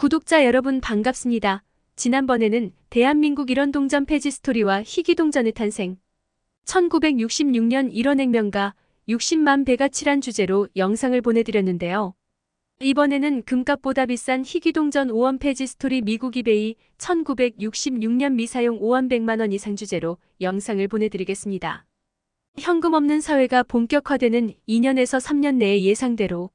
구독자 여러분 반갑습니다. 지난번에는 대한민국 1원 동전 폐지 스토리와 희귀 동전의 탄생, 1966년 1원 액면가 60만 배가 칠한 주제로 영상을 보내드렸는데요. 이번에는 금값보다 비싼 희귀 동전 5원 폐지 스토리 미국 이베이 1966년 미사용 5원 100만원 이상 주제로 영상을 보내드리겠습니다. 현금 없는 사회가 본격화되는 2년에서 3년 내에 예상대로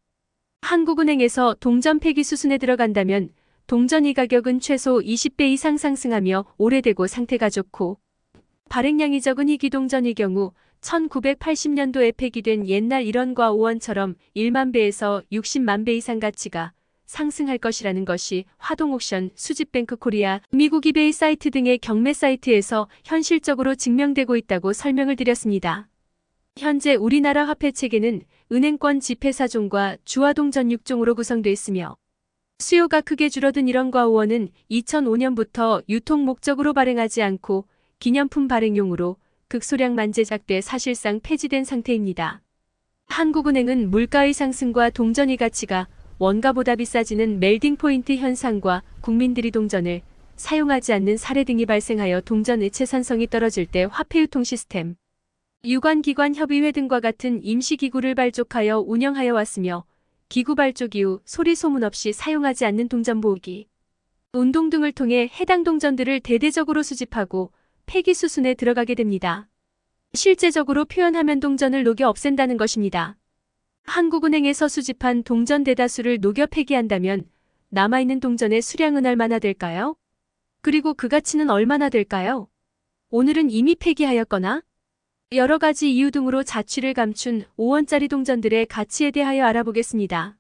한국은행에서 동전 폐기 수순에 들어간다면 동전 이 가격은 최소 20배 이상 상승하며 오래되고 상태가 좋고 발행량이 적은 희귀 동전의 경우 1980년도에 폐기된 옛날 1원과 5원처럼 1만 배에서 60만 배 이상 가치가 상승할 것이라는 것이 화동옥션, 수집뱅크 코리아, 미국 이베이 사이트 등의 경매 사이트에서 현실적으로 증명되고 있다고 설명을 드렸습니다. 현재 우리나라 화폐 체계는 은행권 지폐 사종과 주화동전 6종으로 구성되어 있으며 수요가 크게 줄어든 1원과 5원은 2005년부터 유통 목적으로 발행하지 않고 기념품 발행용으로 극소량만 제작돼 사실상 폐지된 상태입니다. 한국은행은 물가의 상승과 동전의 가치가 원가보다 비싸지는 멜딩 포인트 현상과 국민들이 동전을 사용하지 않는 사례 등이 발생하여 동전의 채산성이 떨어질 때 화폐 유통 시스템, 유관기관 협의회 등과 같은 임시기구를 발족하여 운영하여 왔으며 기구 발족 이후 소리 소문 없이 사용하지 않는 동전 모으기, 운동 등을 통해 해당 동전들을 대대적으로 수집하고 폐기 수순에 들어가게 됩니다. 실제적으로 표현하면 동전을 녹여 없앤다는 것입니다. 한국은행에서 수집한 동전 대다수를 녹여 폐기한다면 남아있는 동전의 수량은 얼마나 될까요? 그리고 그 가치는 얼마나 될까요? 오늘은 이미 폐기하였거나 여러 가지 이유 등으로 자취를 감춘 5원짜리 동전들의 가치에 대하여 알아보겠습니다.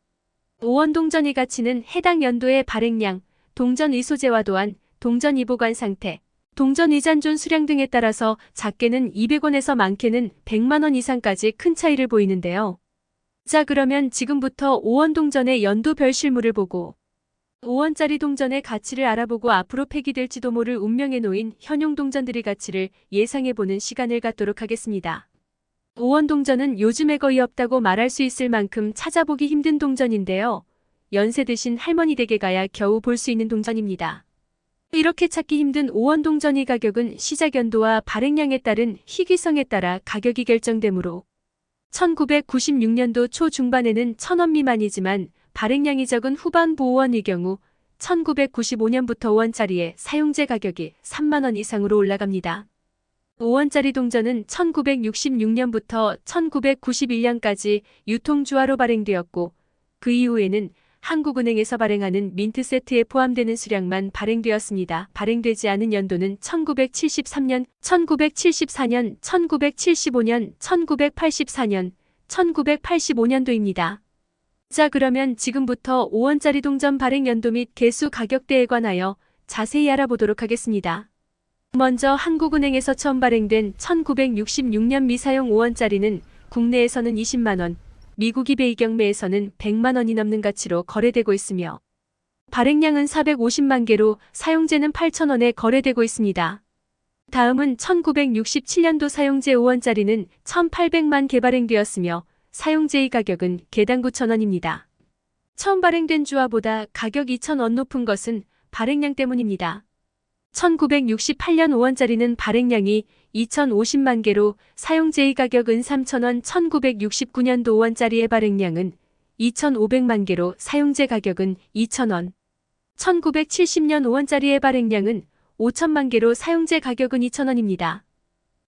5원 동전의 가치는 해당 연도의 발행량, 동전 의소재와 도안, 동전 이보관 상태, 동전 이잔존 수량 등에 따라서 작게는 200원에서 많게는 100만원 이상까지 큰 차이를 보이는데요. 자 그러면 지금부터 5원 동전의 연도 별 실물을 보고 5원짜리 동전의 가치를 알아보고 앞으로 폐기될지도 모를 운명에 놓인 현용 동전들의 가치를 예상해보는 시간을 갖도록 하겠습니다. 5원 동전은 요즘에 거의 없다고 말할 수 있을 만큼 찾아보기 힘든 동전인데요. 연세 드신 할머니 댁에 가야 겨우 볼 수 있는 동전입니다. 이렇게 찾기 힘든 5원 동전의 가격은 시작 연도와 발행량에 따른 희귀성에 따라 가격이 결정되므로 1996년도 초중반에는 1000원 미만이지만 발행량이 적은 후반부 5원의 경우 1995년부터 5원짜리의 사용재 가격이 3만원 이상으로 올라갑니다. 5원짜리 동전은 1966년부터 1991년까지 유통주화로 발행되었고 그 이후에는 한국은행에서 발행하는 민트 세트에 포함되는 수량만 발행되었습니다. 발행되지 않은 연도는 1973년, 1974년, 1975년, 1984년, 1985년도입니다. 자 그러면 지금부터 5원짜리 동전 발행 연도 및 개수 가격대에 관하여 자세히 알아보도록 하겠습니다. 먼저 한국은행에서 처음 발행된 1966년 미사용 5원짜리는 국내에서는 20만원, 미국 이베이 경매에서는 100만원이 넘는 가치로 거래되고 있으며 발행량은 450만 개로 사용재는 8천원에 거래되고 있습니다. 다음은 1967년도 사용재 5원짜리는 1800만 개 발행되었으며 사용재의 가격은 개당 9천원입니다. 처음 발행된 주화보다 가격 2천원 높은 것은 발행량 때문입니다. 1968년 5원짜리는 발행량이 2,050만 개로 사용재의 가격은 3,000원 1969년도 5원짜리의 발행량은 2,500만 개로 사용재 가격은 2,000원 1970년 5원짜리의 발행량은 5천만 개로 사용재 가격은 2,000원입니다.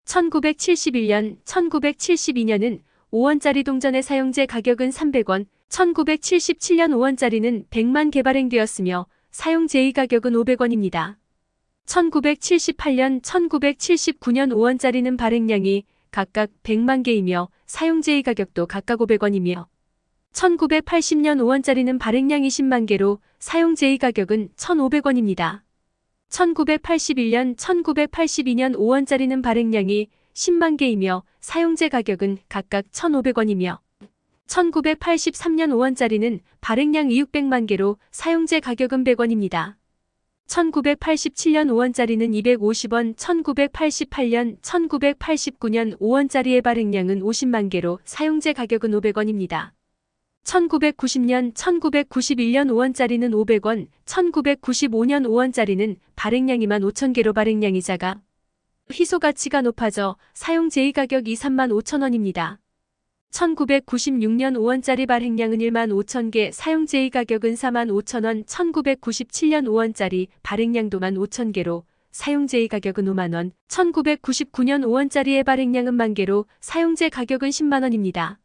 1971년, 1972년은 5원짜리 동전의 사용재 가격은 300원, 1977년 5원짜리는 100만 개 발행되었으며 사용재의 가격은 500원입니다. 1978년, 1979년 5원짜리는 발행량이 각각 100만 개이며 사용재의 가격도 각각 500원이며 1980년 5원짜리는 발행량이 10만 개로 사용재의 가격은 1,500원입니다. 1981년, 1982년 5원짜리는 발행량이 10만 개이며 사용재 가격은 각각 1,500원이며 1983년 5원짜리는 발행량 2,600만 개로 사용재 가격은 100원입니다. 1987년 5원짜리는 250원, 1988년, 1989년 5원짜리의 발행량은 50만 개로 사용재 가격은 500원입니다. 1990년, 1991년 5원짜리는 500원, 1995년 5원짜리는 발행량이 15,000개로 발행량이 작아 희소 가치가 높아져 사용 제의 가격이 3만 5천 원입니다. 1996년 5원짜리 발행량은 1만 5천 개, 사용 제의 가격은 4만 5천 원, 1997년 5원짜리 발행량도 1만 5천 개로 사용 제의 가격은 5만 원, 1999년 5원짜리의 발행량은 만 개로 사용제 가격은 10만 원입니다.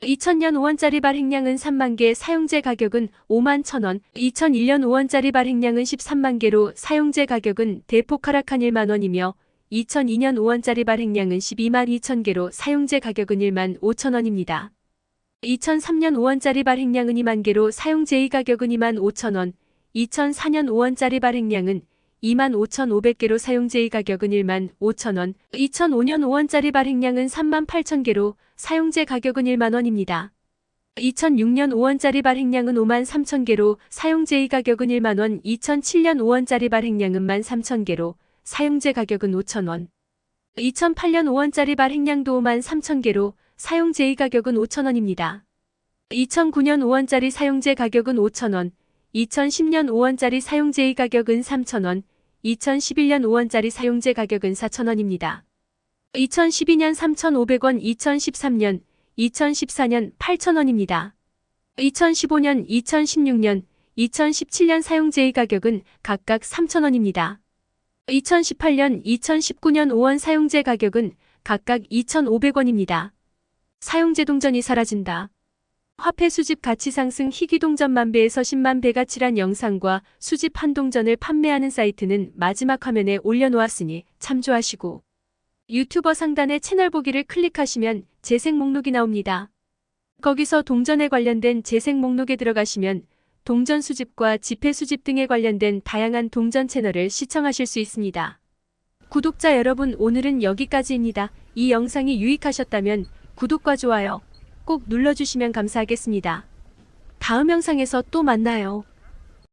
2000년 5원짜리 발행량은 3만 개, 사용제 가격은 5만 1천 원, 2001년 5원짜리 발행량은 13만 개로 사용제 가격은 대폭 하락한 1만 원이며 2002년 5원짜리 발행량은 12만 2천 개로 사용제 가격은 1만 5천 원입니다. 2003년 5원짜리 발행량은 2만 개로 사용제의 가격은 2만 5천 원, 2004년 5원짜리 발행량은 2만 5,500개로 사용제의 가격은 1만 5천 원, 2005년 5원짜리 발행량은 3만 8천 개로 사용제 가격은 1만 원입니다. 2006년 5원짜리 발행량은 5만 3천 개로 사용제의 가격은 1만 원, 2007년 5원짜리 발행량은 1만 3천 개로 사용제 가격은 5천 원. 2008년 5원짜리 발 행량도 5만 3천 개로 사용제의 가격은 5천 원입니다. 2009년 5원짜리 사용제 가격은 5천 원, 2010년 5원짜리 사용제의 가격은 3천 원, 2011년 5원짜리 사용제 가격은 4천 원입니다. 2012년 3,500원, 2013년, 2014년 8천 원입니다. 2015년, 2016년, 2017년 사용제의 가격은 각각 3천 원입니다. 2018년, 2019년 5원 사용제 가격은 각각 2,500원입니다. 사용제 동전이 사라진다. 화폐 수집 가치 상승 희귀 동전 만 배에서 10만 배 가치란 영상과 수집 한 동전을 판매하는 사이트는 마지막 화면에 올려놓았으니 참조하시고 유튜버 상단의 채널 보기를 클릭하시면 재생 목록이 나옵니다. 거기서 동전에 관련된 재생 목록에 들어가시면 동전 수집과 지폐 수집 등에 관련된 다양한 동전 채널을 시청하실 수 있습니다. 구독자 여러분 오늘은 여기까지입니다. 이 영상이 유익하셨다면 구독과 좋아요 꼭 눌러주시면 감사하겠습니다. 다음 영상에서 또 만나요.